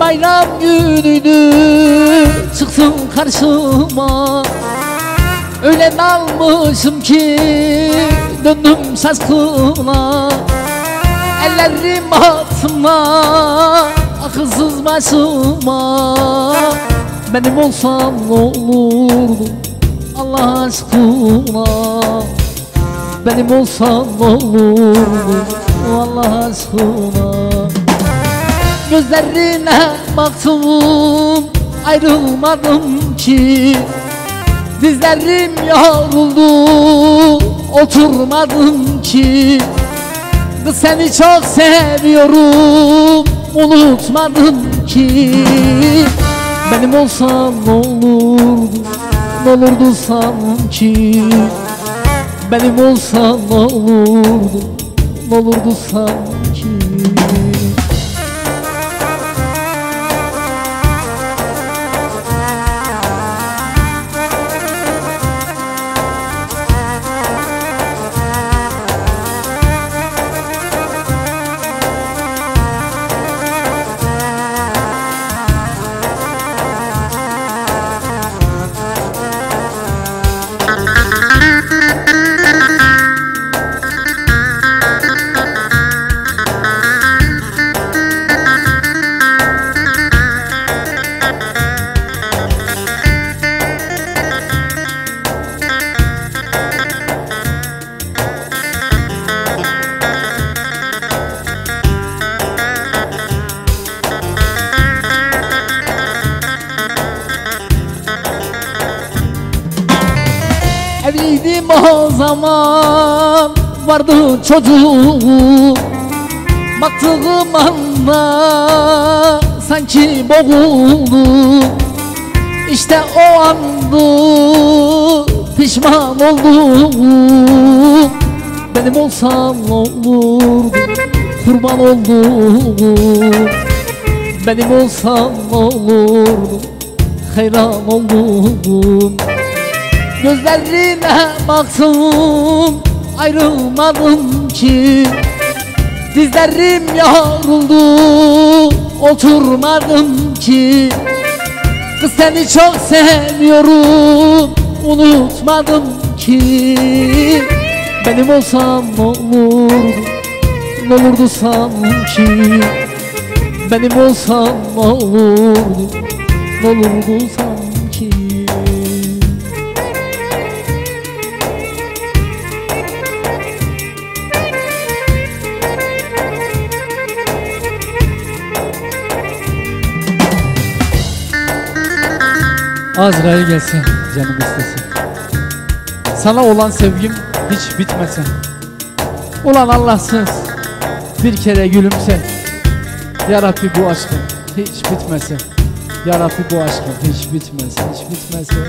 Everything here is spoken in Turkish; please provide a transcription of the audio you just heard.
bayram günüydü Çıksın karşıma. Öyle dalmışım ki Döndüm şaşkına Ellerim altıma Akılsız başıma. Benim olsam ne olurdu Allah aşkına? Benim olsam ne olurdu Allah aşkına Gözlerine baktım ayrılmadım ki. Dizlerim yoruldu oturmadım ki. Kız seni çok seviyorum unutmadım ki. Benim olsam ne olurdu ne olurdu sanki Benim olsam ne olurdu ne olurdu sanki Evliydim o zaman vardı çocuğum. Baktığım anda sanki boğuldum İşte o andı pişman oldum. Benim olsam olurdu kurban oldum. Benim olsam olurdu hayran oldum Gözlerine baktım ayrılmadım ki. Dizlerim yoruldu oturmadım ki. Kız seni çok seviyorum unutmadım ki. Benim olsam ne olurdu ne olurdu sanki. Benim olsam ne olurdu ne olurdu sanki Azrail gelsin canım istesin. Sana olan sevgim hiç bitmesin. Ulan Allahsız bir kere gülümse. Ya Rabbi bu aşkın hiç bitmesin. Ya Rabbi bu aşkın hiç bitmesin hiç bitmesin